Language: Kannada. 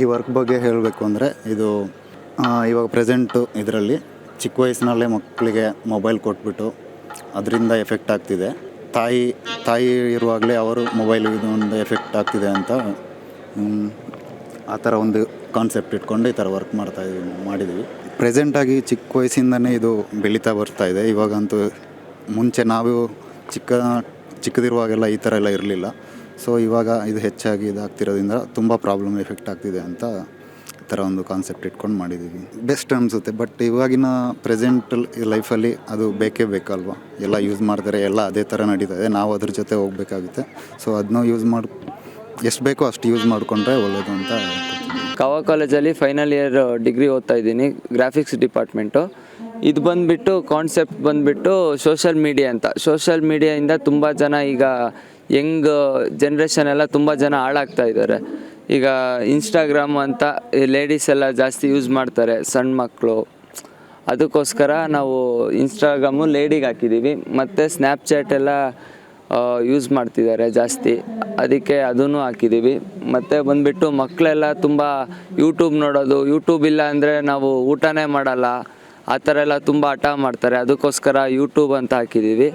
ಈ ವರ್ಕ್ ಬಗ್ಗೆ ಹೇಳಬೇಕು ಅಂದರೆ ಇದು ಇವಾಗ ಪ್ರೆಸೆಂಟು ಇದರಲ್ಲಿ ಚಿಕ್ಕ ವಯಸ್ಸಿನಲ್ಲೇ ಮಕ್ಕಳಿಗೆ ಮೊಬೈಲ್ ಕೊಟ್ಬಿಟ್ಟು ಅದರಿಂದ ಎಫೆಕ್ಟ್ ಆಗ್ತಿದೆ. ತಾಯಿ ತಾಯಿ ಇರುವಾಗಲೇ ಅವರು ಮೊಬೈಲ್ ಒಂದು ಎಫೆಕ್ಟ್ ಆಗ್ತಿದೆ ಅಂತ ಆ ಥರ ಒಂದು ಕಾನ್ಸೆಪ್ಟ್ ಇಟ್ಕೊಂಡು ಈ ಥರ ವರ್ಕ್ ಮಾಡ್ತಾ ಮಾಡಿದ್ದೀವಿ ಪ್ರೆಸೆಂಟಾಗಿ ಚಿಕ್ಕ ವಯಸ್ಸಿಂದನೇ ಇದು ಬೆಳೀತಾ ಬರ್ತಾ ಇದೆ. ಇವಾಗಂತೂ ಮುಂಚೆ ನಾವು ಚಿಕ್ಕ, ಚಿಕ್ಕದಿರುವಾಗೆಲ್ಲ ಈ ಥರ ಎಲ್ಲ ಇರಲಿಲ್ಲ. ಸೊ ಇವಾಗ ಇದು ಹೆಚ್ಚಾಗಿ ಇದಾಗ್ತಿರೋದ್ರಿಂದ ತುಂಬ ಪ್ರಾಬ್ಲಮ್ ಎಫೆಕ್ಟ್ ಆಗ್ತಿದೆ ಅಂತ ಈ ಥರ ಒಂದು ಕಾನ್ಸೆಪ್ಟ್ ಇಟ್ಕೊಂಡು ಮಾಡಿದ್ದೀವಿ ಬೆಸ್ಟ್ ಅನಿಸುತ್ತೆ ಬಟ್ ಇವಾಗಿನ ಪ್ರೆಸೆಂಟ್ ಲೈಫಲ್ಲಿ ಅದು ಬೇಕೇ ಬೇಕಲ್ವಾ? ಎಲ್ಲ ಯೂಸ್ ಮಾಡ್ತಾರೆ, ಎಲ್ಲ ಅದೇ ಥರ ನಡೀತಾ ನಾವು ಅದ್ರ ಜೊತೆ ಹೋಗ್ಬೇಕಾಗುತ್ತೆ. ಸೊ ಅದನ್ನ ಯೂಸ್ ಮಾಡಿ, ಎಷ್ಟು ಬೇಕೋ ಅಷ್ಟು ಯೂಸ್ ಮಾಡಿಕೊಂಡ್ರೆ ಒಳ್ಳೆಯದು ಅಂತ ಕಾವಾ ಕವ ಕಾಲೇಜಲ್ಲಿ ಫೈನಲ್ ಇಯರ್ ಡಿಗ್ರಿ ಓದ್ತಾ ಇದ್ದೀನಿ ಗ್ರಾಫಿಕ್ಸ್ ಡಿಪಾರ್ಟ್ಮೆಂಟು ಇದು ಬಂದುಬಿಟ್ಟು ಕಾನ್ಸೆಪ್ಟ್ ಬಂದುಬಿಟ್ಟು ಸೋಷಲ್ ಮೀಡಿಯಾ ಅಂತ. ಸೋಷಲ್ ಮೀಡಿಯಾಯಿಂದ ತುಂಬ ಜನ ಈಗ ಯಂಗ್ ಜನ್ರೇಷನ್ ಎಲ್ಲ ತುಂಬ ಜನ ಹಾಳಾಗ್ತಾ ಇದ್ದಾರೆ. ಈಗ ಇನ್ಸ್ಟಾಗ್ರಾಮ್ ಅಂತ ಲೇಡೀಸ್ ಎಲ್ಲ ಜಾಸ್ತಿ ಯೂಸ್ ಮಾಡ್ತಾರೆ ಸಣ್ಣ ಮಕ್ಕಳು ಅದಕ್ಕೋಸ್ಕರ ನಾವು ಇನ್ಸ್ಟಾಗ್ರಾಮು ಲೇಡಿಗೆ ಹಾಕಿದ್ದೀವಿ ಮತ್ತು ಸ್ನ್ಯಾಪ್ಚಾಟ್ ಎಲ್ಲ ಯೂಸ್ ಮಾಡ್ತಿದ್ದಾರೆ ಜಾಸ್ತಿ. ಅದಕ್ಕೆ ಅದನ್ನು ಹಾಕಿದ್ದೀವಿ ಮತ್ತು ಬಂದುಬಿಟ್ಟು ಮಕ್ಕಳೆಲ್ಲ ತುಂಬ ಯೂಟ್ಯೂಬ್ ನೋಡೋದು. ಯೂಟ್ಯೂಬ್ ಇಲ್ಲ ಅಂದರೆ ನಾವು ಊಟನೇ ಮಾಡಲ್ಲ. ಆ ಥರ ಎಲ್ಲ ತುಂಬ ಹಠ ಮಾಡ್ತಾರೆ. ಅದಕ್ಕೋಸ್ಕರ ಯೂಟ್ಯೂಬ್ ಅಂತ ಹಾಕಿದ್ದೀವಿ